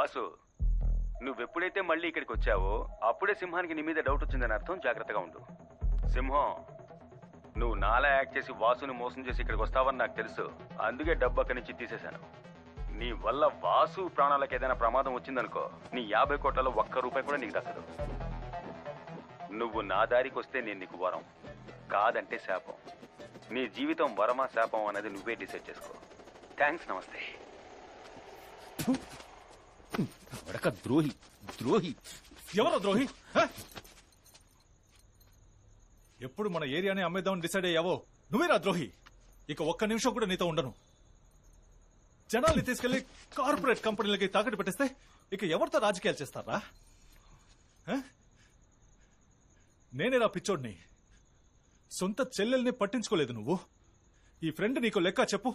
వాసు నువ్వెప్పుడైతే మళ్ళీ ఇక్కడికి వచ్చావో అప్పుడే సింహానికి నీ మీద డౌట్ వచ్చిందని అర్థం జాగ్రత్తగా ఉండు. సింహం నువ్వు నాలా యాక్ట్ చేసి వాసుని మోసం చేసి ఇక్కడికి వస్తావని నాకు తెలుసు. అందుకే డబ్బు అక్కడి నుంచి తీసేశాను. నీ వల్ల వాసు ప్రాణాలకు ఏదైనా ప్రమాదం వచ్చిందనుకో నీ యాభై కోట్లలో ఒక్క రూపాయి కూడా నీకు దక్కదు. నువ్వు నా దారికి వస్తే నేను నీకు వరం. కాదంటే శాపం. నీ జీవితం వరమా శాపం అనేది నువ్వే డిసైడ్ చేసుకో. థ్యాంక్స్ నమస్తే. వడక ద్రోహి. ద్రోహి. ఎవరో ద్రోహి? హ? ఎప్పుడు మన ఏరియానే అమ్మేద్దామని డిసైడ్ అయ్యావో? నువ్వేరా ద్రోహి? ఇక ఒక్క నిమిషం కూడా నీతో ఉండను. జనాల్ని తీసుకెళ్ళి కార్పొరేట్ కంపెనీలకి తాకట్టు పెట్టేస్తే ఇక ఎవరితో రాజకీయాలు చేస్తారా? హ? నేనేరా పిచ్చోడ్ని. సొంత చెల్లెల్ని పట్టించుకోలేదు నువ్వు. ఈ ఫ్రెండ్ నీకు లెక్క చెప్పు.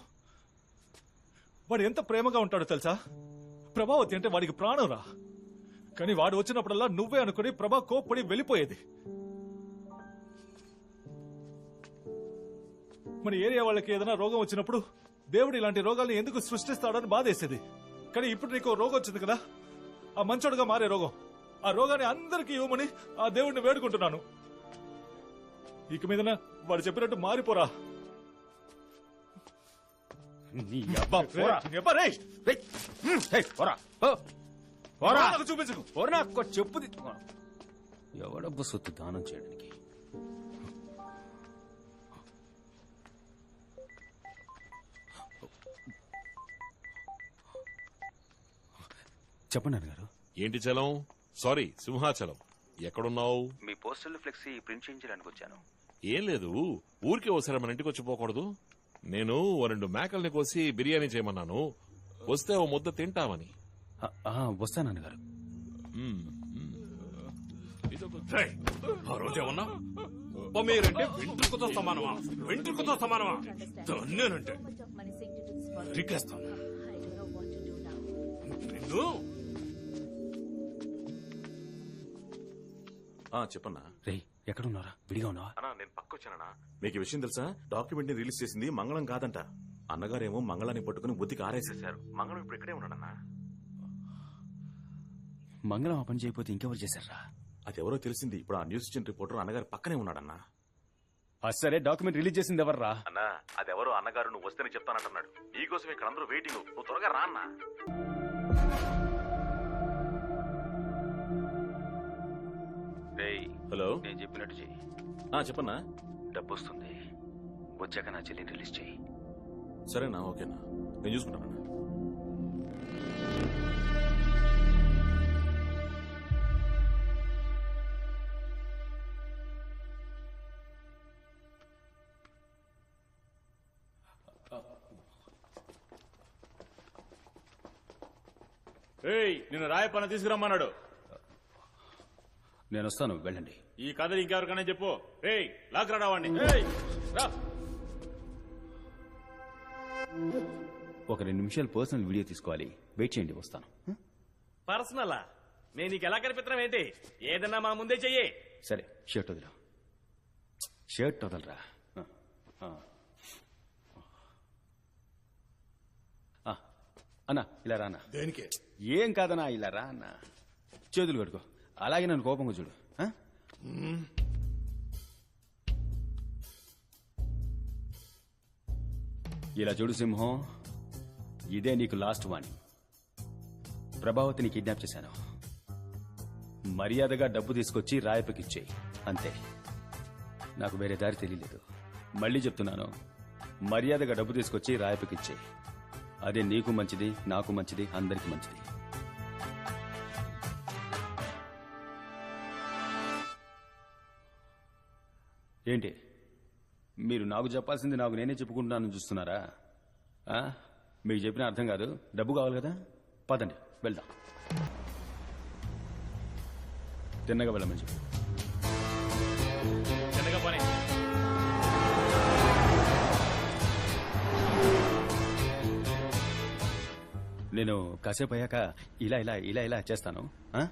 వాడు ఎంత ప్రేమగా ఉంటాడో తెలుసా? ప్రభావతి అంటే వాడికి ప్రాణం రా. కానీ వాడు వచ్చినప్పుడల్లా నువ్వే అనుకుని ప్రభా కోప్పడి వెళ్ళిపోయేది. మన ఏరియా వాళ్ళకి ఏదైనా రోగం వచ్చినప్పుడు దేవుడు ఇలాంటి రోగాల్ని ఎందుకు సృష్టిస్తాడని బాధేసేది. కానీ ఇప్పుడు నీకు రోగం వచ్చింది కదా? ఆ మంచోడుగా మారే రోగం. ఆ రోగాన్ని అందరికీ ఇవ్వమని ఆ దేవుడిని వేడుకుంటున్నాను. ఇక మీదన వాడు చెప్పినట్టు మారిపోరా. నీ అబ్బా పోరా. రేయ్, అబ్బా, రేయ్. పోరా. పో. పోరా. నాకు చూపించకు. పోరా ఒక్క చెప్పు ఎవడబ్బు సొత్తు దానం చేయడానికి? చెప్పండి గారు ఏంటి చలం? సారీ సింహాచలం. ఎక్కడున్నావు? మీ పోస్టల్ ఫ్లెక్సీ ప్రింట్ చేయించడానికి వచ్చాను. ఏం లేదు ఊరికే ఒకసారి మన ఇంటికి వచ్చి పోకూడదు. నేను ఓ రెండు మేకల్ని కోసి బిర్యానీ చేయమన్నాను. వస్తే ఓ ముద్ద తింటామని. వస్తా నాన్నగారు. రోజేమన్నా మీరంటే వెంట్రుకతో సమానమా? వెంట్రుకతో సమానమా? రిక్కేస్తాను నిన్ను? చెప్పన్నా. రేయ్ ఎక్కడున్నారా విడిగా ఉన్నావా? అన్నా నేను పక్క వచ్చానన్నా మీకు ఈ విషయం తెలుసా? డాక్యుమెంట్ని రిలీజ్ చేసింది మంగళం కాదంట. అన్నగారేమో మంగళాన్ని పట్టుకుని బుద్ధికి ఆరేసేశారు మంగళం ఇప్పుడు ఇక్కడే ఉన్నాడన్నా మంగళం ఆ పని చేయకపోతే ఇంకెవరు చేశారా? అది ఎవరో తెలిసింది. ఇప్పుడు ఆ న్యూస్ ఇచ్చిన రిపోర్టర్ అన్నగారి పక్కనే ఉన్నాడన్నా. సరే డాక్యుమెంట్ రిలీజ్ చేసింది ఎవర్రా? అన్నా అది ఎవరో అన్నగారు నువ్వు వస్తేనే చెప్తానంటున్నాడు. నీకోసం ఇక్కడ అందరూ వెయిటింగ్. నువ్వు త్వరగా రా అన్నా. హలో? నేను చెప్పినట్టు చెయ్యి. ఆ చెప్పన్నా. డబ్బు వస్తుంది వచ్చాక నా చెల్లిని రిలీజ్ చెయ్యి. సరేనా? ఓకేనా. నేను చూసుకుంటానన్నా ఏయ్ నిన్ను రాయపన్న తీసుకురమ్మన్నాడు. నేను వస్తాను వెళ్ళండి. ఈ కథ ఇంకెవరికైనా చెప్పు. ఏయ్ లాక్ రావాడిని రా. ఒక రెండు నిమిషాలు పర్సనల్ వీడియో తీసుకోవాలి. వెయిట్ చేయండి వస్తాను. పర్సనలా? నేను నీకు ఎలా కనిపిస్తున్నాం ఏంటి? ఏదన్నా మా ముందే చెయ్యి. సరే షర్ట్ వదిలా. షర్ట్ వదలరా? అన్నా ఇలా రా అన్న. దేనికి? ఏం కాదన్నా ఇలా రా అన్న. చేతులు కట్టుకో అలాగే నన్ను కోపంగా చూడు. ఆ? ఇలా చూడు సింహం. ఇదే నీకు లాస్ట్ వాణి ప్రభావతిని కిడ్నాప్ చేశాను. మర్యాదగా డబ్బు తీసుకొచ్చి రాయపకిచ్చేయి అంతే. నాకు వేరే దారి తెలియలేదు. మళ్ళీ చెప్తున్నాను. మర్యాదగా డబ్బు తీసుకొచ్చి రాయపకిచ్చేయి అదే నీకు మంచిది నాకు మంచిది అందరికి మంచిది. ఏంటి? మీరు నాకు చెప్పాల్సింది నాకు నేనే చెప్పుకుంటున్నాను చూస్తున్నారా? మీకు చెప్పిన అర్థం కాదు. డబ్బు కావాలి కదా? పదండి వెళ్దాం. తిన్నగా వెళ్ళమని చెప్పు. పని. నేను కాసేపు అయ్యాక ఇలా ఇలా ఇలా ఇలా చేస్తాను. ఆ?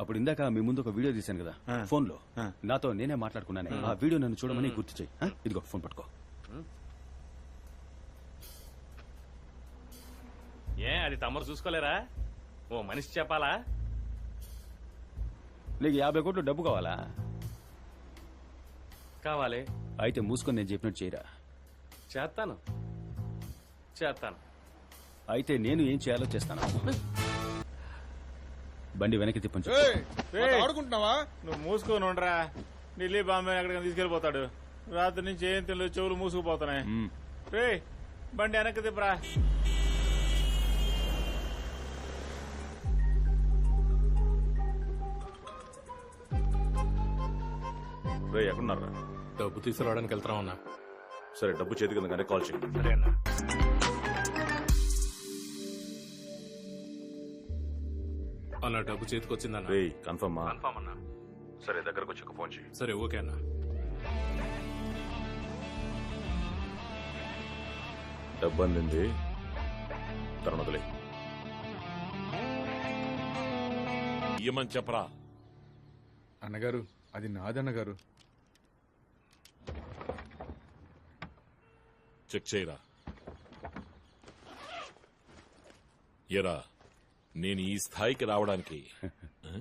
అప్పుడు ఇందాక మీ ముందు ఒక వీడియో తీశాను కదా? ఫోన్లో నాతో నేనే మాట్లాడుకున్నాను. ఆ. వీడియో నన్ను చూడమని గుర్తు చేయి. ఆ? ఇదిగో ఫోన్ పట్టుకో. ఏ అది తమరు చూసుకోలేరా? ఓ మనిషి చెప్పాలా? నీకు యాభై కోట్లు డబ్బు కావాలా? కావాలి. అయితే మూసుకొని నేను చెప్పినట్టు చేయరా? చేస్తాను. చేస్తాను. అయితే నేను ఏం చేయాలో చేస్తాను. బండి వెనక్కి తిప్పండి. ఆడుకుంటున్నావా? నువ్వు మూసుకొని ఉండరా. ఢిల్లీ బాంబే ఎక్కడికైనా తీసుకెళ్ళిపోతాడు రాత్రి నుంచి ఏం తెలియదు చెవులు మూసుకుపోతున్నాయి. రే బండి వెనక్కి తిప్పరా. రే ఎక్కడున్నారా డబ్బు తీసుకురావడానికి వెళ్తా ఉన్నా సరే డబ్బు చేతికి ఉందగానే కాల్ చేయి సరే అన్న. అన్న డబ్బు చేతికి వచ్చిందన్న. రే కన్ఫర్మ్? కన్ఫామ్ అన్న. సరే దగ్గరకు వచ్చి ఒక ఫోన్ చేయి సరే ఓకే అన్న. డబ్బు అందింది తరుణ వదిలే ఇయ్యమని చెప్పరా? అన్నగారు అది నాదన్నగారు. చెక్ చేయరా? ఎరా నేను ఈ స్థాయికి రావడానికి ఆ?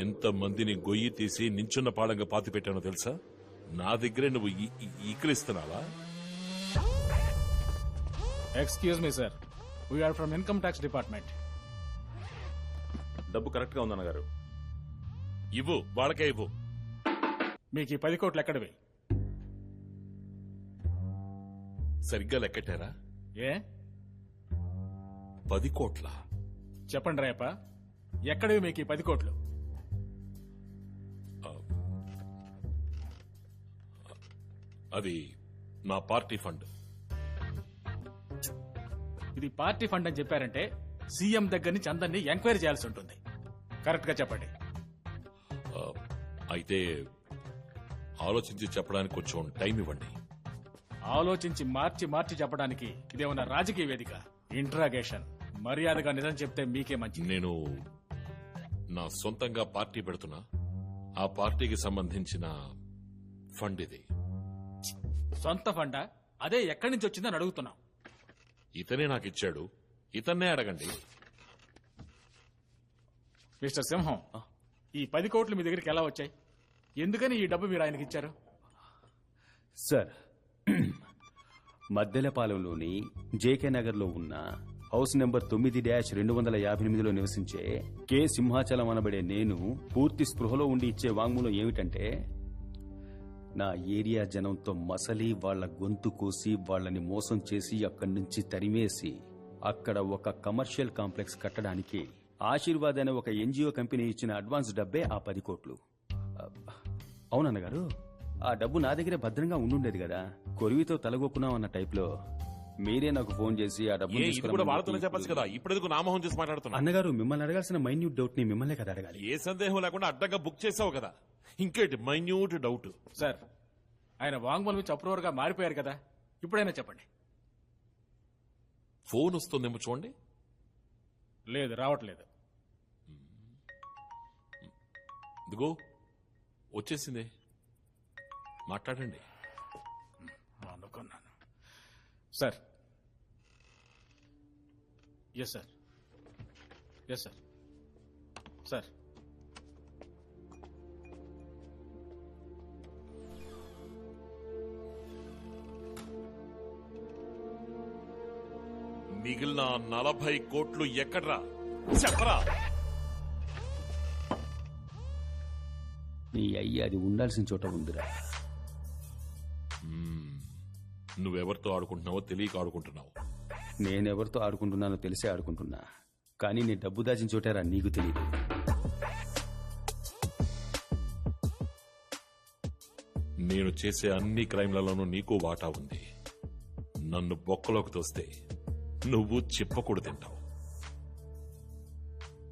ఎంత మందిని గొయ్యి తీసి నించున్న పాడంగా పాతి పెట్టానో తెలుసా? నా దగ్గరే నువ్వు ఈకిలిస్తున్నావా excuse me sir we are from income tax department డబ్బు కరెక్ట్గా ఉందన్నగారు ఇవ్వు వాళ్ళకే ఇవ్వు. మీకు ఈ పది కోట్లు ఎక్కడివి? సరిగ్గా లెక్కటారా ఏ? పది కోట్ల. చెప్పండి రేప ఎక్కడివి మీకు ఈ పది కోట్లు? అది నా పార్టీ ఫండ్. ఇది పార్టీ ఫండ్ అని చెప్పారంటే సీఎం దగ్గర నుంచి అందరినీ ఎంక్వైరీ చేయాల్సి ఉంటుంది. కరెక్ట్గా చెప్పండి అయితే ఆలోచించి చెప్పడానికి కొంచెం టైం ఇవ్వండి. ఆలోచించి మార్చి మార్చి చెప్పడానికి ఇదేమన్నా రాజకీయ వేదిక? ఇంట్రాగేషన్ మర్యాదగా నిజం చెప్తే మీకే మంచిది. నేను నా సొంతంగా పార్టీ పెడుతున్నా. ఆ పార్టీకి సంబంధించిన ఫండ్ ఇది. సొంత ఫండా? అదే ఎక్కడి నుంచి వచ్చిందని అడుగుతున్నాం ఇతనే నాకు ఇచ్చాడు. ఇతన్నే అడగండి. మిస్టర్ సింహం ఈ పది కోట్లు మీ దగ్గరికి ఎలా వచ్చాయి? ఎందుకని ఈ డబ్బు మీరు ఆయనకి ఇచ్చారు? సార్ మద్దెలపాలెంలోని జేకే నగర్లో ఉన్న హౌస్ నెంబర్ తొమ్మిది డాష్ రెండు వందల యాభై ఎనిమిదిలో నివసించే కె. సింహాచలం అనబడే నేను పూర్తి స్పృహలో ఉండి ఇచ్చే వాంగ్మూలం ఏమిటంటే నా ఏరియా జనంతో మసలి వాళ్ళ గొంతు కోసి వాళ్ళని మోసం చేసి అక్కడి నుంచి తరిమేసి అక్కడ ఒక కమర్షియల్ కాంప్లెక్స్ కట్టడానికి ఆశీర్వాద్ అనే ఒక ఎన్జిఓ కంపెనీ ఇచ్చిన అడ్వాన్స్ డబ్బే ఆ పది కోట్లు. అవునన్నగారు? ఆ డబ్బు నా దగ్గరే భద్రంగా ఉండుండేది కదా. కొరివితో తలగొక్కున్నాం అన్న టైప్లో మీరే నాకు ఫోన్ చేసి ఆ డబ్బు ఏ ఇది కూడా వాళ్ళతోనే చెప్పచ్చు కదా. ఇప్పుడు ఎందుకు నామోహం చేసి మాట్లాడుతున్నా అన్నగారు మిమ్మల్ని అడగాల్సిన మైన్యూట్ డౌట్ని మిమ్మల్నే కదా అడగాలి. ఏ సందేహం లేకుండా అడ్డంగా బుక్ చేసావు కదా. ఇంకేంటి మైన్యూట్ డౌట్ సార్ ఆయన వాంగ్మూలం ఇచ్చి అప్రూవర్గా మారిపోయారు కదా. ఇప్పుడైనా చెప్పండి. ఫోన్ వస్తుందేమో చూడండి. లేదు రావట్లేదు. ఇదిగో వచ్చేసింది. మాట్లాడండి. అనుకున్నాను. Sir. Yes sir yes sir sir మిగిలిన నలభై కోట్లు ఎక్కడ్రా? చెప్పరా? నీ అయ్యి అది ఉండాల్సిన చోట ఉందిరా. నువ్వెవరితో ఆడుకుంటున్నావో తెలియక ఆడుకుంటున్నావు. నేనెవరితో ఆడుకుంటున్నానో తెలిసే ఆడుకుంటున్నా. కానీ నీ డబ్బు దాచిన చోటారా నీకు తెలియదు నేను చేసే అన్ని క్రైమ్లలోనూ నీకు వాటా ఉంది. నన్ను బొక్కలోకి తోస్తే నువ్వు చిప్పకూడు తింటావు.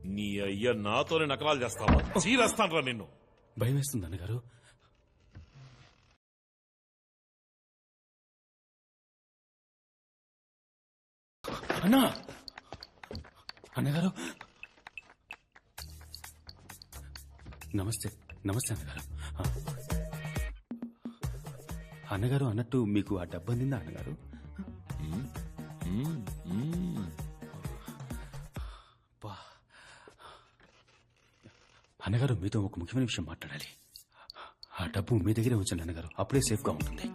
నీ అయ్య నాతోనే నకలాలు చేస్తావా? చీరేస్తానరా నిన్ను. భయం వేస్తుంది అన్నగారు. అన్నా! అన్నగారు నమస్తే నమస్తే అన్నగారు అన్నగారు అన్నట్టు మీకు ఆ డబ్బు అందిందా అన్నగారు అన్నగారు మీతో ఒక ముఖ్యమైన విషయం మాట్లాడాలి. ఆ డబ్బు మీ దగ్గరే ఉంచండి అన్నగారు అప్పుడే సేఫ్గా ఉంటుంది.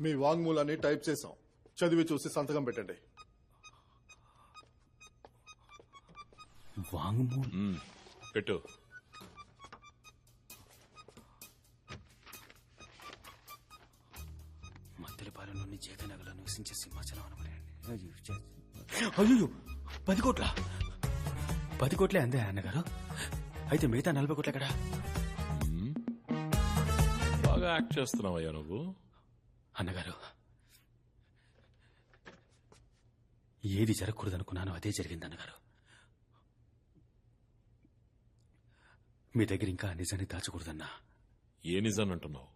మీ వాంగ్మూలాన్ని టైప్ చేసాం చదివి చూసి సంతకం పెట్టండి. వాంగ్మూలం. పెట్టు. మద్దెలపాలెంలోని జేకనగర్లో నివసించే సింహాచలం అనబడే అయ్యో పది కోట్ల? పది కోట్లే అందే అన్నగారు? అయితే మిగతా నలభై కోట్ల కదా. బాగా యాక్ట్ చేస్తున్నావయ్యా నువ్వు. అన్నగారు. ఏది జరగకూడదనుకున్నానో అదే జరిగింది అన్నగారు. మీ దగ్గర ఇంకా నిజాన్ని దాచకూడదన్నా. ఏ నిజాన్ని అంటున్నావు